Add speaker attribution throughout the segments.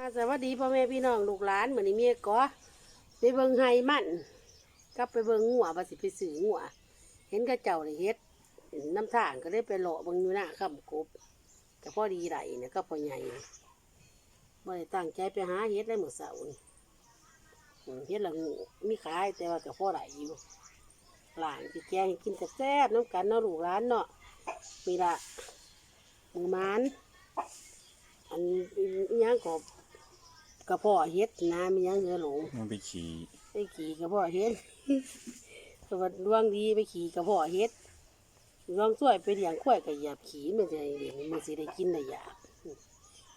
Speaker 1: สวัสดีพ่อแม่พี่น้องลูกหลานเหมือนนี้เมียก็ไปเบิงไห้มันกลับไปเบิงงัวว่าสิไปซื้องัวเห็นกระเจ้าเลยเฮ็ดน้ำท่างก็ได้ไปเลาะเบิ่งอยู่หน้าคำกบก็พอดีไหลเนี่ยก็พอใหญ่บ่ได้ตั้งใจไปหาเฮ็ดได้เมื่อเสาร์นี่เฮ็ดละงูมีขายแต่ว่าก็พอไหลอยู่หลานสิแกงกินแซ่บน้ำกันเนาะลูกหลานเนาะมีละหมูหมันอันยังก็ กระเพาะเฮ็ดนะมีหยังเงือหลง
Speaker 2: มันไปขี่
Speaker 1: ไปขี่กระเพาะเฮ็ดสวัสดดวงดีไปขี่กระเพาะเฮ็ดดวงช่วยไปเลี้ยงข้อยก็เหยียบขี่มันจะเลี้ยงมันสิได้กินได้ยาก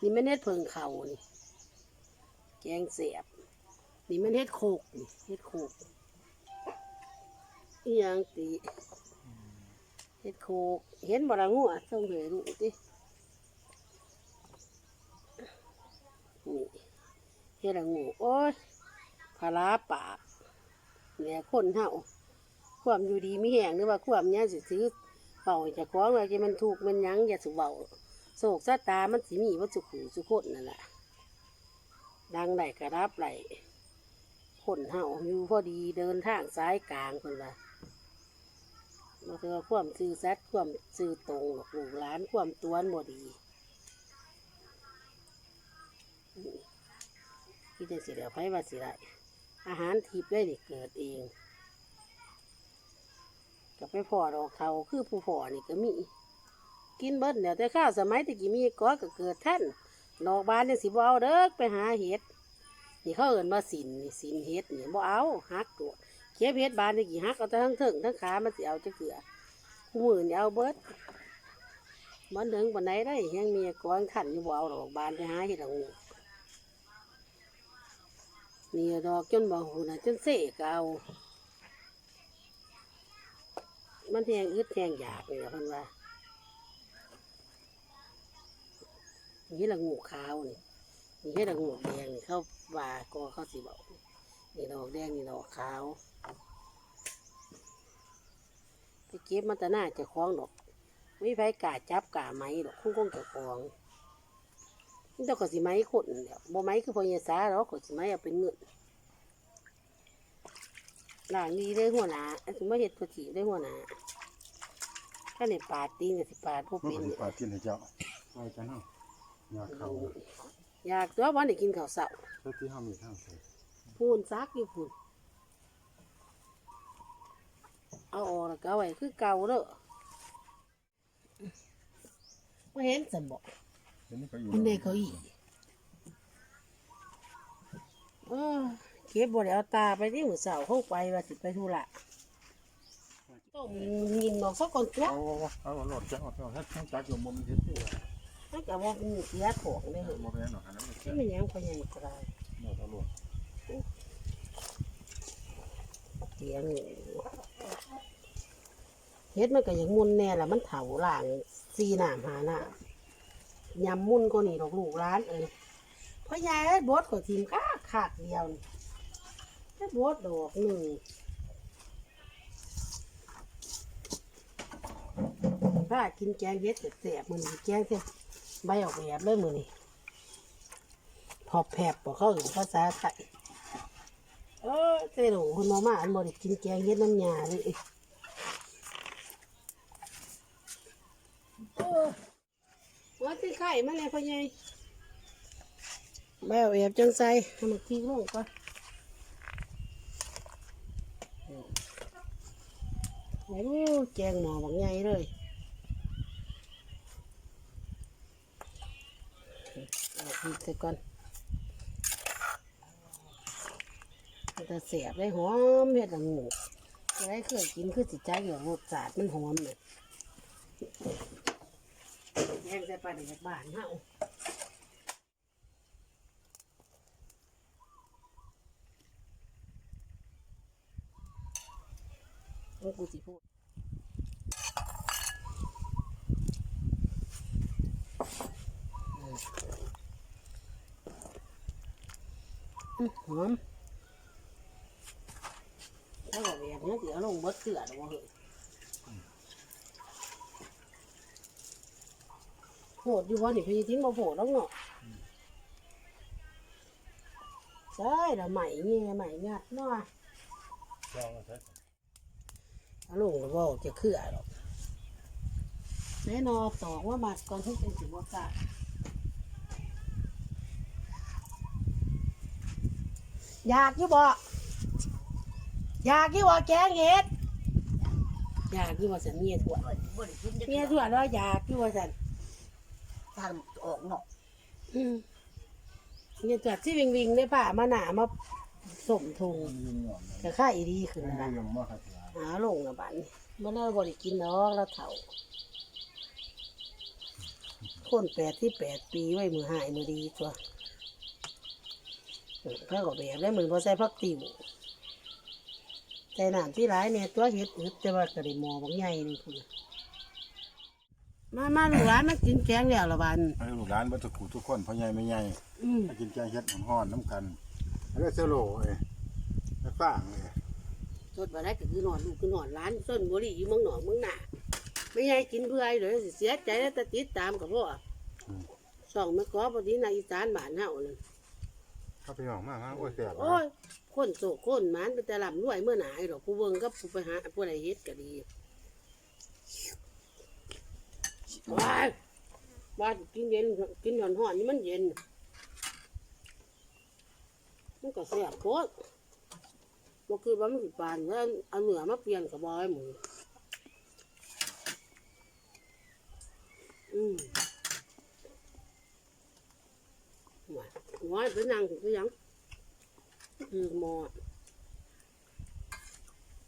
Speaker 1: นี่มันเฮ็ดเพิงเขานี่แกงเสียบนี่มันเฮ็ดโคกนี่เฮ็ดโคกอีหยังติเฮ็ดโคกเห็นบ่ละงัวต้องเหยลูกตินี่ เฮ็ดละงูโอ้ยพาราปากเนี่ยคนเฮาความอยู่ดีไมีแหงหรือว่าความเนี้ยสิซื้อเป่าจะคล้องว่าจะมันถูกมันยังอย่าสุเบาโศกซาตามันสิมีวัตสุขูสุคนนั่นแหละดังไหลกระดับไหลคนเฮาอยู่พอดีเดินทางซ้ายกลางคนละมาคือความซื่อสัตความซื่อตรงหรอกลูกหลานความตวนบ่ดี ที่จะสิเหลือไผว่าสิไรอาหารทิพย์ได้นี่เกิดเองกับไปพ่อดอกเขาคือผู้พ่อนี่ก็มี กินเบิดเดี๋ยวแต่ข้าวสมัยตะกี้มีก้อก็เกิดท่านดอกบานเนี่ยสิบ่เอาเด้อไปหาเห็ดนี่เขาเอินว่าสินนี่สินเห็ดนี่บ่เอาหักตัวเขียบเห็ดบานตะกี้หักเอาแต่ทั้งเถิงทั้งขามันสิเอาจะเกลือคู่มือเนี่ยเอาเบิดมันถึงปันไหนได้ยังมีก้อนขันอยู่บ่เอาดอกบานไปหาเห็ดลง นี่ดอกจนบ่หูนะจนเสกเอามันแทงอึดแทงอยากนี่แหละเพันว่านี่ละงูขาวนี่นี่ให้ละงูแดงนี่เข้าว่าก็เข้าสีบอกนี่ดอกแดงนี่ดอกขาวไปเก็บมันแต่หน้าจะคล้องดอกไม่ไผกาจับกาไม้ดอกคุ้งคงจะคล้อง นี่ต้องขอสิไม้ขนเดี๋ยวบ่ไม้คือพอยาสาหรอกขอสิไม้เอาเป็นเงินหลังนี้ได้หัวหนาอันสิมาเห็ดพอถีได้หัวหนาถ้าในปาดตีนกับสิปาดพวก
Speaker 2: มัน
Speaker 1: เป็น
Speaker 2: เป็น
Speaker 1: เนี่ย
Speaker 2: ปลาที่ไหนเจ้าไปกันเนาะอยากเขา
Speaker 1: อยากตัววันได้กินข้าวเสา
Speaker 2: เพื่อที่ห้ามีทางใส่
Speaker 1: พูนซักอยู่พูนเอาออกแล้วก็เอาไว้คือเก่าเด้อไม่เห็นสมบอก
Speaker 2: เดี๋ยวนี้เขาอยู่
Speaker 1: มันได้เขาอีกเออเก็บบไดเอาตาไปที่หัวเสาเข้าไปว่าสิไปธุระต้มยินบอกสักก่อนตัว
Speaker 2: เอาเอาเอาหลอดจ้าเอาถ้าทั้งจักอยู่มุมเห็นตัว
Speaker 1: ถ้าเกิดว่ามีเสียของเลยเหรอ
Speaker 2: โมเมนต์หรอกอันนั้นไม่
Speaker 1: ที่
Speaker 2: ใช่
Speaker 1: มันยังพยังกลาย
Speaker 2: หมดเอาหลอด
Speaker 1: เสียงเฮ็ดมันก็อย่างมุนแน่ละมันเถาหล่างซีหนามหาหน้า ยำมุนก็นี่ดอกลูกร้านเอ้ยเพราะยายไอ้บดก็ทีมก้าขาดเดียวนี่ไอ้บดดอกหนึ่งถ้ากินแกงเฮ็ดแสบมือนี้แกงเส้นใบออกแบบเลยมือนี้พอแผบบอกเขาอยู่ภาษาไทยเออเจ้าหนูคนมามาอันบริกินแกงเฮ็ดน้ำยาเลยเออ ว่าที่ไข่มาเลยพ่อใหญ่ใบออกแบบจังใส่ให้มันขี้ลงก่อนโอ้แกงหมอบักใหญ่เลยเอาพริกใส่ก่อนมันจะเสียบได้หอมเห็ดละงูจะได้เคยกินคือสิใจอยู่รสชาติมันหอมเลย แยงใส่ปลาเด็กบ้านเฮาเอากูสิพูดหอมถ้าบอกแบบนี้เดี๋ยวลงเบิดเกลือหรอวะเฮ้ย โหดอยู่วะนี่พี่ทิ้งมาโหดแล้วเนาะใช่ละใหม่เงี้ยใหม่งัดเนาะ
Speaker 2: ลองใช้
Speaker 1: เอาลงแล้วบอกจะเคลื่อหรอกแน่นอนตอกว่ามัดก่อนที่เป็นสิบวกะอยากอยู่บ่อยากอยู่บ่แกงเห็ดอยากอยู่บ่สันเมียถั่ว
Speaker 3: บ่ได้กินจัก
Speaker 1: เมียถั่วแล้วอยากอยู่บ่สัน
Speaker 3: ทางออกนอก
Speaker 1: อืมเมียถั่วที่วิงวิงได้ป่ามาหนามาสมทง
Speaker 2: มันยืนหย่อน
Speaker 1: จะค่ายดีขึ้น
Speaker 2: มัน
Speaker 1: นะ
Speaker 2: เรื่องมากครับ
Speaker 1: หาลงนะบัดนเมื่อเราบริกินน้องเราเถ่า คนแปดที่แปดปีไว้มือหายมือดีตัวเออข้าก็แบบได้เหมือนพอใส่พักติ๋วใส่น้ำที่ร้ายเนี่ยตัวเห็ดอึดแต่ว่ากระดิมอบางใหญ่นี่คุณ มามาลูกหลานมากินแกงแล้วละบัน
Speaker 2: ให้ลูกหลานบัตรกูทุกคนพ่อใหญ่ไม่ใหญ่
Speaker 1: อืม
Speaker 2: มากินแกงเฮ็ดห่อนๆน้ำกัน แล้วเซโลเอ้ยไปฟังเลย
Speaker 1: สดมาได้ก็คือนอนลูกคือนอนร้านส้นบุหรี่อยู่เมืองหนองเมืองหนาไม่ใหญ่กินเพื่อไอ้เลยสิเสียใจแล้วแต่ติดตามกับพ่อสองไม่กอพอดีในอีสานบ้านเฮานั่น
Speaker 2: เข้าไปหองมากฮะโอ้ยแซ่บ
Speaker 1: โอ้ยคนโศกคนหมันเป็นแต่ลำรวยเมื่อหนายดอกผู้เบิ่งก็ผู้ไปหาผู้ใดเฮ็ดก็ดี ว้ายบ้านกินเย็นกินหอนหอนนี่มันเย็น มันก็แซ่บโคตรบ่คือว่ามันสิปานแล้วเอาเหนือมาเปลี่ยนกับบอยหมูอืมว้ายไปนั่งถึงก็ยังคือหมอด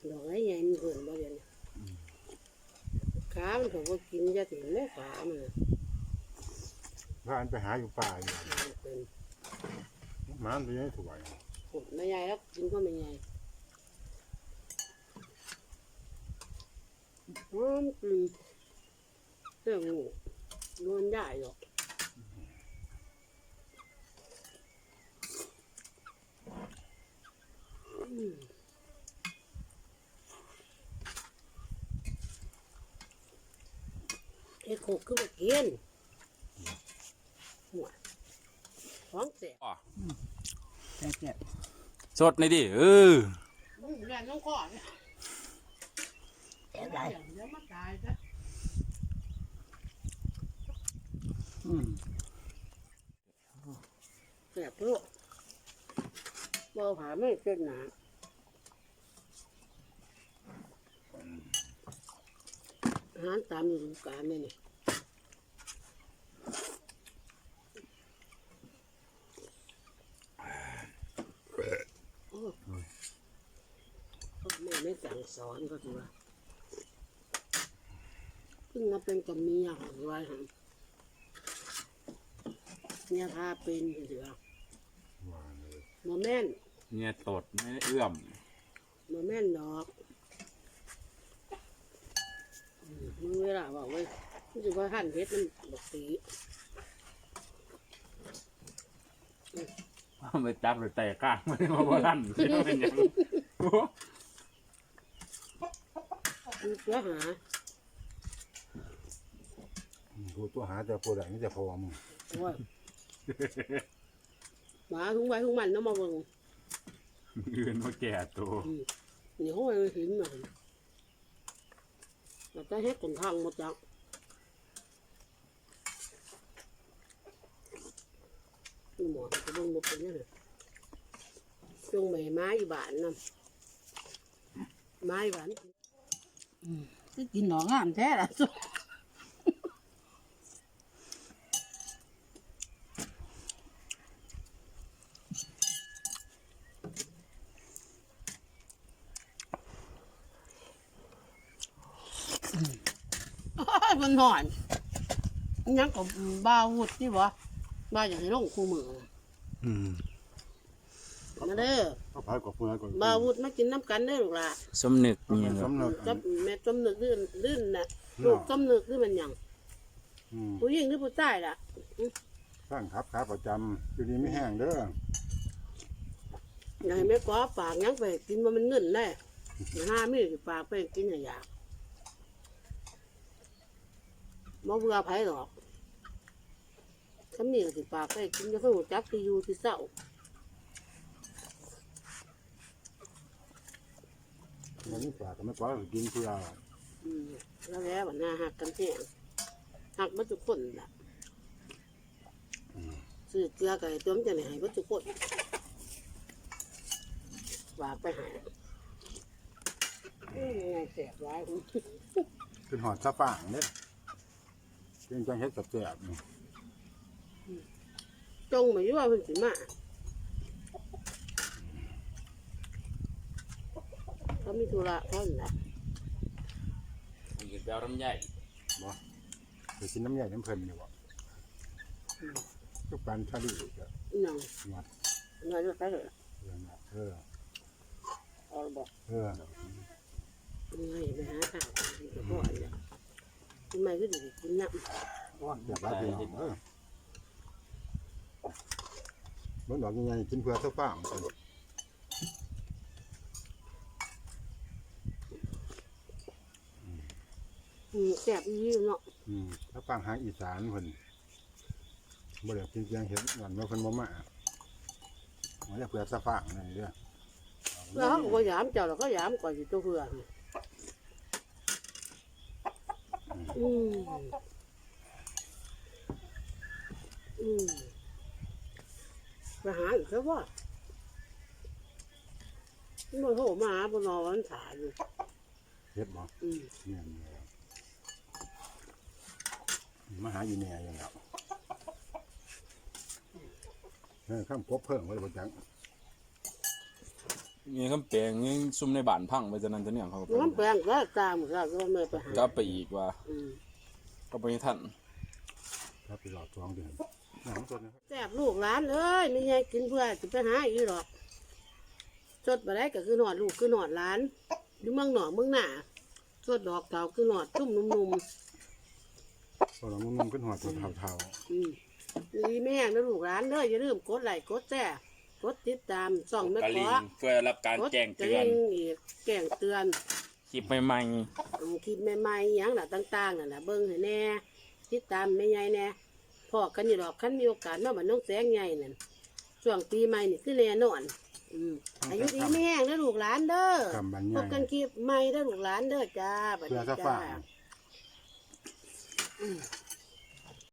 Speaker 1: ดอกไอ้ใหญ่มันเกินบ่เดียวนี้ ขามันถูกว่ากินจะถึงแม่ขามันน่ะ
Speaker 2: พาอันไปหาอยู่ป่าอยู่
Speaker 1: มันเป็น
Speaker 2: หมันตัวนี้ถวย
Speaker 1: ผดไม่ใหญ่แล้วกินก็ไม่ใหญ่หอมกลิ่นเรื่องงูนวลได้หรอกอืม เอ็ดโคกคือว่ากินหัวท้องเสีย
Speaker 3: แซ่บ
Speaker 4: สดนี่ดิเออ
Speaker 1: มึงเรียนน้องก่อน
Speaker 3: ๆแซ่บหลาย
Speaker 1: เดี๋ยวมาตายซะ
Speaker 3: อืม
Speaker 1: เสียบลูกบ่ผาไม่เส้นหนา อาหารตามฤดูกาลนี่นี่โอ้พ่อแม่ไม่สั่งสอนก็ถือว่าเพิ่งมาเป็นกับเมียของไว้หันเมียพาเป็นถือว่า
Speaker 2: หวานเลย
Speaker 1: โมแม่น
Speaker 4: เนี่ยตดไม่ได้เอื้อม
Speaker 1: โมแม่นดอกอืมมึงเว ลาบอกไว้รู้สึกว่าหั่นเพชรมันบกตี
Speaker 4: ไปจับหรือแตกก้างไม่ได้มาบ่ทันเดี๋ยวเป็นหยังโอ้
Speaker 1: มึงเสือหา
Speaker 2: กูตัวหาแต่ผู้ใดนี่จะพอมึง
Speaker 1: โอ้ยหมาทุ่งไว้ทุ่งมันเน้ำมาเบิ่ง
Speaker 4: อื่นมาแก่ตัว
Speaker 1: เหนียวไปหินหน่อย แต่จะเฮ็ดคนทางหมดจังนี่หมอจะบงหมดเป็นยังไงจงใบไม้อยู่บ้านนะไม้บ้านอืมคือกินหนองงามแท้ละ มัน หอนยังกับบาวุดนี่บ่บาอย่างให้ลงคู่มือ
Speaker 2: อืม
Speaker 1: มาเด้อ
Speaker 2: เขาพายกว่าเพื่อนก่อน
Speaker 1: บาวุดมากินน้ำกันเด้อลูกหล่ะ
Speaker 4: สมนึกเนี่ย
Speaker 2: สำนึก
Speaker 1: กับแม่ต้มนึกลื่นลื่นน่ะลูกต้มนึกลื่นมันหยัง
Speaker 2: อืม
Speaker 1: ผู้หญิงหรือผู้ชายล่ะ
Speaker 2: สร้างครับขาประจำอยู่ดีไม่แห้งเด้อ
Speaker 1: อยากให้แม่กอปากหยังไปกินว่ามันเงินแน่ห้ามีสิปากไปกินอย่าอ ม่เบื่อไผหรอกฉันนี่ก็สิปากไปกินนั้นหัวจักที่อยู่ที่เศร้า
Speaker 2: มันไม่ปากก็ไม่ปล่อยกินเพื่อ
Speaker 1: อืมแล้วแล้ววันหน้าหักกันแท้หักบ่ทุกคนล่ะอืมซื้อเกลือก็ให้เมจะไหนให้บ่ทุกคนฝากไปหาอืมยังไงแสบร้ายคุณ
Speaker 2: ขึ้นหอดซะป่างเนี่ย เพียงจังเฮ็ดกับแซ่บนี่
Speaker 1: จงมาอยู่ว่าเพิ่นสิมาเขามีธุระเขาอยู่นะ
Speaker 4: มันกินแปลวลำไย
Speaker 2: ไปกินน้ำใหญ่น้ำเพลินอยู่บ่ทุกปันชาลีก็
Speaker 1: อีหยัง
Speaker 2: งัด
Speaker 1: เงินไปเลย
Speaker 2: เอองัดเออ
Speaker 1: เอาบอก
Speaker 2: เออ
Speaker 1: เงินไปหาทางที่จะบ่อยเนี่ย ทำไมก็ดีกินน้ำ
Speaker 2: อยากรับพี่น้องเออเบิ่งดอกยังไงกินเพื่อซะฝางกัน
Speaker 1: อืมแสบอีหลีเนาะ
Speaker 2: อืมซะฝางหางอีสานเพิ่นบ่ได้กินเพียงเห็นวันว่าเพิ่นบ่มามันจะเพื่อซะฝางนั่นเด้อ
Speaker 1: แล้วเขาก็บ่ยามเจ้าแล้วก็ยามก่อนอยู่ตัวเพื่อน อืมอืมไปหาอีกแล้วว่ามันโหมาบนนอนวันถ่ายอยู่
Speaker 2: เฮ็ดบ่
Speaker 1: อืม
Speaker 2: เนี่ยเนี่ยมาหาอีแม่อย่างแล้วเออข้ามกบเพิ่งไว้บ่จัง
Speaker 5: มีคำแปลงยังซุ่มในบ้านพังไปจากนั้นจะเนี่ยเขาก็ไป
Speaker 1: มันแปลงก็ตามก็ก็ไม่ไปหาก
Speaker 5: ลับไปอีกว่า
Speaker 1: อืม
Speaker 5: ก็ไปทัน
Speaker 2: ครับไปหลอดท้องเดือนหนังสดนะครับ
Speaker 1: แซ่บลูกหลานเอ้ยไม่ใช่กินเพื่อจะไปหาอีหรอกสดมาได้ก็คือหนอดลูกคือหนอดหลานอยู่เมืองหนอเมืองหน้าสดดอกเก่าคือหนอดจุ่มนุ่ม
Speaker 2: พอเรานุ่มๆขึ้นหัวตัวเทา
Speaker 1: ๆอืมนี่แม่งนะลูกหลานเด้ออย่าลืมกดไลค์กดแชร์ กดติดตามส่องแม่
Speaker 5: กะ
Speaker 1: ข
Speaker 5: ลิ
Speaker 1: อง
Speaker 5: เพื่อรับการ
Speaker 1: กด
Speaker 5: แจ้ง
Speaker 1: กระ
Speaker 5: เตือน
Speaker 1: ดิ่งอีกแจ้งเตือน
Speaker 5: คลิปใหม่
Speaker 1: อืมคลิปใหม่ๆอหย่างน่ะต่างๆน่ะนะเบิ่งให้แน่ติดตามแม่ใหญ่แน่พอกันอยู่ดอกคันมีโอกาสมาบ้านน้องแสงใหญ่นั่นช่วงปีใหม่นี่คือแน่นอนอืมอายุดีไม่แห้งนะลูกหลานเด้อ
Speaker 2: ๆกำบัน
Speaker 1: พ
Speaker 2: ใหญ่
Speaker 1: บกันคลิปใหม่เด้อลูกหลานเด้อจ้าบัด
Speaker 2: เพื่อ
Speaker 1: นี้
Speaker 2: ซะ
Speaker 1: จ้า
Speaker 2: ฝาง
Speaker 1: อืม